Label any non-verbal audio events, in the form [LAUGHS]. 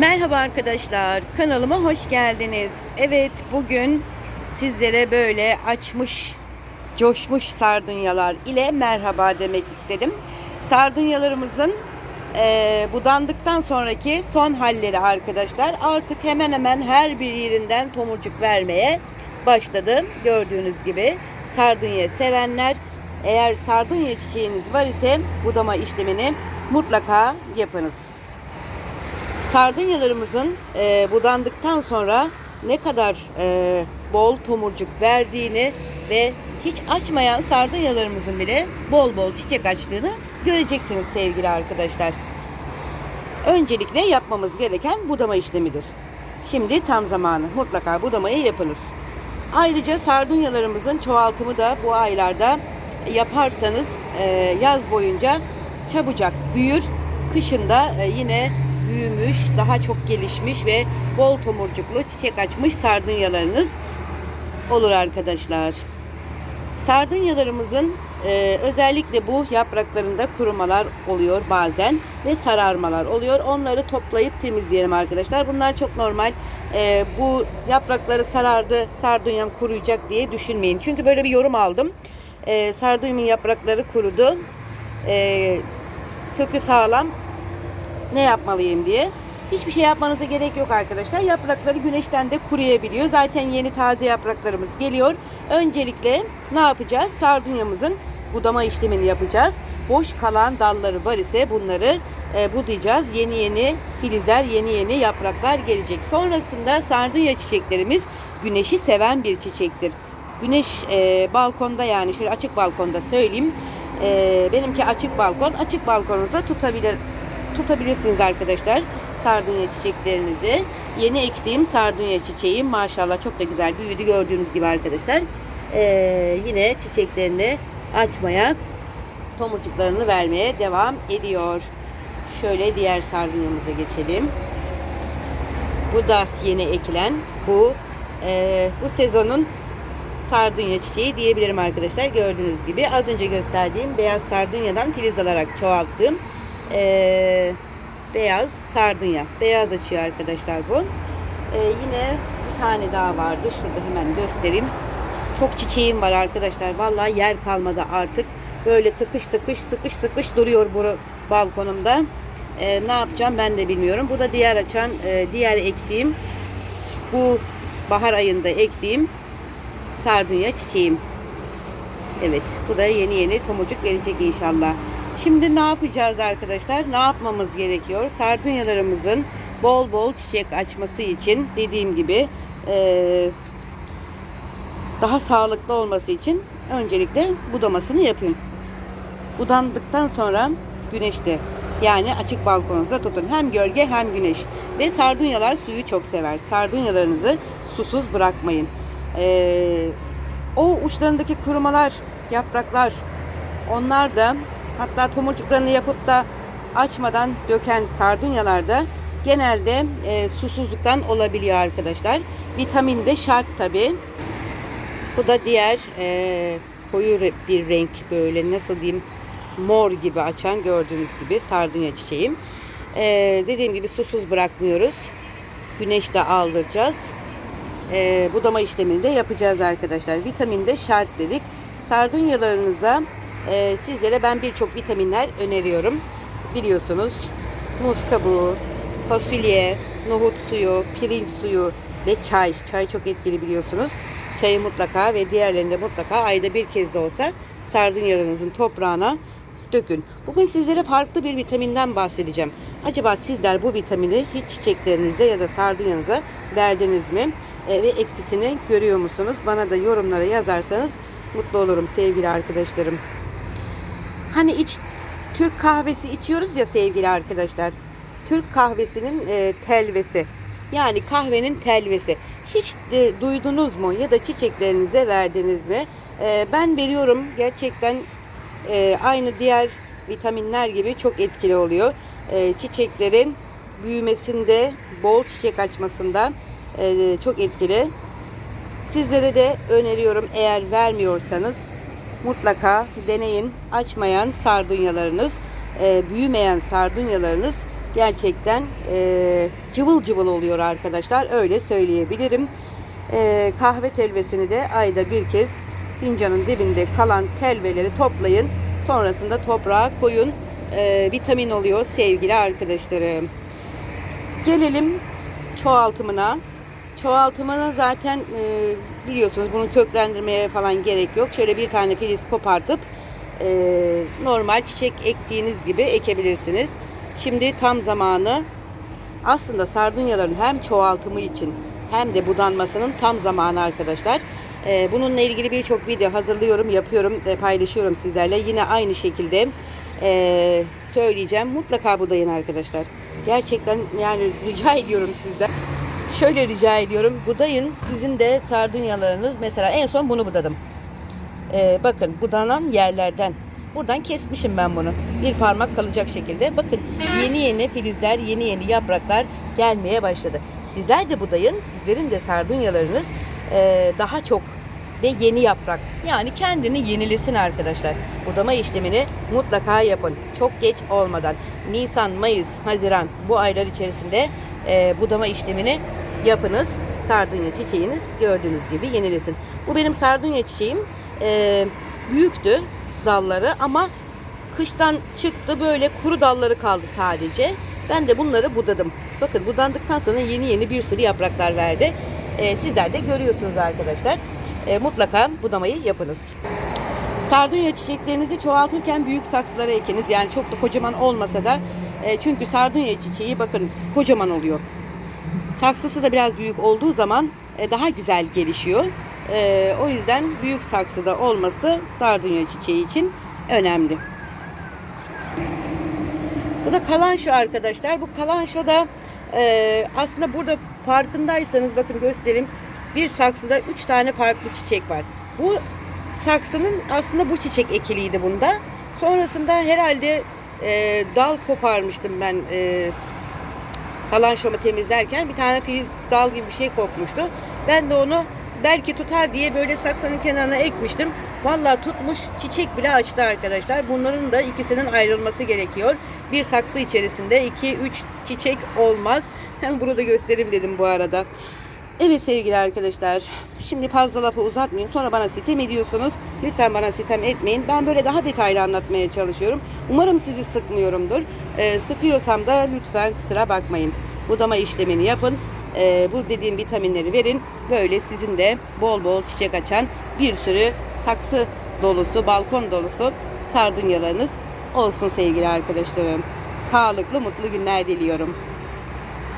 Merhaba arkadaşlar, kanalıma hoş geldiniz. Evet, bugün sizlere böyle açmış, coşmuş sardunyalar ile merhaba demek istedim. Sardunyalarımızın eee budandıktan sonraki son halleri arkadaşlar. Artık hemen hemen her bir yerinden tomurcuk vermeye başladı. Gördüğünüz gibi sardunya sevenler eğer sardunya çiçeğiniz var ise budama işlemini mutlaka yapınız. Sardunyalarımızın e, budandıktan sonra ne kadar e, bol tomurcuk verdiğini ve hiç açmayan sardunyalarımızın bile bol bol çiçek açtığını göreceksiniz sevgili arkadaşlar. Öncelikle yapmamız gereken budama işlemidir. Şimdi tam zamanı. Mutlaka budamayı yapınız. Ayrıca sardunyalarımızın çoğaltımı da bu aylarda yaparsanız e, yaz boyunca çabucak büyür. Kışında e, yine büyümüş, daha çok gelişmiş ve bol tomurcuklu çiçek açmış sardunyalarınız olur arkadaşlar. Sardunyalarımızın e, özellikle bu yapraklarında kurumalar oluyor bazen ve sararmalar oluyor. Onları toplayıp temizleyelim arkadaşlar. Bunlar çok normal. E, bu yaprakları sarardı, sardunyam kuruyacak diye düşünmeyin. Çünkü böyle bir yorum aldım. E, sardunyamın yaprakları kurudu. E, kökü sağlam. Ne yapmalıyım diye. Hiçbir şey yapmanıza gerek yok arkadaşlar. Yaprakları güneşten de kuruyabiliyor. Zaten yeni taze yapraklarımız geliyor. Öncelikle ne yapacağız? Sardunyamızın budama işlemini yapacağız. Boş kalan dalları var ise bunları e, budayacağız. Yeni yeni filizler, yeni yeni yapraklar gelecek. Sonrasında sardunya çiçeklerimiz güneşi seven bir çiçektir. Güneş e, balkonda yani şöyle açık balkonda söyleyeyim. E, benimki açık balkon. Açık balkonunuzda tutabilir tutabilirsiniz arkadaşlar sardunya çiçeklerinizi. Yeni ektiğim sardunya çiçeğim maşallah çok da güzel büyüdü gördüğünüz gibi arkadaşlar. Ee, yine çiçeklerini açmaya, tomurcuklarını vermeye devam ediyor. Şöyle diğer sardunyamıza geçelim. Bu da yeni ekilen bu e, bu sezonun sardunya çiçeği diyebilirim arkadaşlar. Gördüğünüz gibi az önce gösterdiğim beyaz sardunyadan filiz alarak çoğalttığım e, beyaz sardunya. Beyaz açıyor arkadaşlar bu. E, yine bir tane daha vardı. Şurada hemen göstereyim. Çok çiçeğim var arkadaşlar. Vallahi yer kalmadı artık. Böyle tıkış tıkış sıkış sıkış duruyor bu balkonumda. E, ne yapacağım ben de bilmiyorum. Bu da diğer açan, e, diğer ektiğim bu bahar ayında ektiğim sardunya çiçeğim. Evet bu da yeni yeni tomurcuk verecek inşallah. Şimdi ne yapacağız arkadaşlar? Ne yapmamız gerekiyor? Sardunyalarımızın bol bol çiçek açması için dediğim gibi eee, daha sağlıklı olması için öncelikle budamasını yapın. Budandıktan sonra güneşte yani açık balkonunuzda tutun. Hem gölge hem güneş. Ve sardunyalar suyu çok sever. Sardunyalarınızı susuz bırakmayın. Ee, o uçlarındaki kurumalar, yapraklar onlar da hatta tomurcuklarını yapıp da açmadan döken sardunyalarda genelde e, susuzluktan olabiliyor arkadaşlar. Vitamin de şart tabi. Bu da diğer e, koyu bir renk böyle nasıl diyeyim mor gibi açan gördüğünüz gibi sardunya çiçeğim. E, dediğim gibi susuz bırakmıyoruz. Güneş de aldıracağız. E, budama işlemini de yapacağız arkadaşlar. Vitamin de şart dedik. Sardunyalarınıza e, sizlere ben birçok vitaminler öneriyorum. Biliyorsunuz muz kabuğu, fasulye, nohut suyu, pirinç suyu ve çay. Çay çok etkili biliyorsunuz. Çayı mutlaka ve diğerlerini de mutlaka ayda bir kez de olsa sardunyalarınızın toprağına dökün. Bugün sizlere farklı bir vitaminden bahsedeceğim. Acaba sizler bu vitamini hiç çiçeklerinize ya da sardunyanıza verdiniz mi? E, ve etkisini görüyor musunuz? Bana da yorumlara yazarsanız mutlu olurum sevgili arkadaşlarım. Hani iç Türk kahvesi içiyoruz ya sevgili arkadaşlar. Türk kahvesinin e, telvesi. Yani kahvenin telvesi. Hiç e, duydunuz mu ya da çiçeklerinize verdiniz mi? E, ben veriyorum. Gerçekten e, aynı diğer vitaminler gibi çok etkili oluyor. E, çiçeklerin büyümesinde, bol çiçek açmasında e, çok etkili. Sizlere de öneriyorum eğer vermiyorsanız mutlaka deneyin. Açmayan sardunyalarınız, e, büyümeyen sardunyalarınız gerçekten e, cıvıl cıvıl oluyor arkadaşlar. Öyle söyleyebilirim. E, kahve telvesini de ayda bir kez fincanın dibinde kalan telveleri toplayın. Sonrasında toprağa koyun. E, vitamin oluyor sevgili arkadaşlarım. Gelelim çoğaltımına. Çoğaltımını zaten e, biliyorsunuz bunu köklendirmeye falan gerek yok. Şöyle bir tane filiz kopartıp e, normal çiçek ektiğiniz gibi ekebilirsiniz. Şimdi tam zamanı aslında sardunyaların hem çoğaltımı için hem de budanmasının tam zamanı arkadaşlar. E, bununla ilgili birçok video hazırlıyorum, yapıyorum, e, paylaşıyorum sizlerle. Yine aynı şekilde e, söyleyeceğim. Mutlaka budayın arkadaşlar. Gerçekten yani rica ediyorum sizden. Şöyle rica ediyorum. Budayın. Sizin de sardunyalarınız mesela en son bunu budadım. Ee, bakın budanan yerlerden. Buradan kesmişim ben bunu. Bir parmak kalacak şekilde. Bakın yeni yeni filizler, yeni yeni yapraklar gelmeye başladı. Sizler de budayın. Sizlerin de sardunyalarınız e, daha çok ve yeni yaprak. Yani kendini yenilesin arkadaşlar. Budama işlemini mutlaka yapın. Çok geç olmadan. Nisan, Mayıs, Haziran bu aylar içerisinde e, budama işlemini yapınız. Sardunya çiçeğiniz gördüğünüz gibi yenilesin. Bu benim sardunya çiçeğim. E, büyüktü dalları ama kıştan çıktı böyle kuru dalları kaldı sadece. Ben de bunları budadım. Bakın budandıktan sonra yeni yeni bir sürü yapraklar verdi. E, sizler de görüyorsunuz arkadaşlar. E, mutlaka budamayı yapınız. Sardunya çiçeklerinizi çoğaltırken büyük saksılara ekiniz. Yani çok da kocaman olmasa da e, çünkü sardunya çiçeği bakın kocaman oluyor. Saksısı da biraz büyük olduğu zaman e, daha güzel gelişiyor. E, o yüzden büyük saksıda olması sardunya çiçeği için önemli. Bu da kalanşo arkadaşlar. Bu kalanşo da e, aslında burada farkındaysanız bakın göstereyim. Bir saksıda 3 tane farklı çiçek var. Bu saksının aslında bu çiçek ekiliydi bunda. Sonrasında herhalde e, dal koparmıştım ben e, kalanşomu temizlerken. Bir tane filiz dal gibi bir şey kopmuştu. Ben de onu belki tutar diye böyle saksının kenarına ekmiştim. Vallahi tutmuş çiçek bile açtı arkadaşlar. Bunların da ikisinin ayrılması gerekiyor. Bir saksı içerisinde 2-3 çiçek olmaz. Hem [LAUGHS] bunu da göstereyim dedim bu arada. Evet sevgili arkadaşlar. Şimdi fazla lafı uzatmayayım. Sonra bana sitem ediyorsunuz. Lütfen bana sitem etmeyin. Ben böyle daha detaylı anlatmaya çalışıyorum. Umarım sizi sıkmıyorumdur. Ee, sıkıyorsam da lütfen kusura bakmayın. Budama işlemini yapın. Ee, bu dediğim vitaminleri verin. Böyle sizin de bol bol çiçek açan bir sürü saksı dolusu, balkon dolusu sardunyalarınız olsun sevgili arkadaşlarım. Sağlıklı, mutlu günler diliyorum.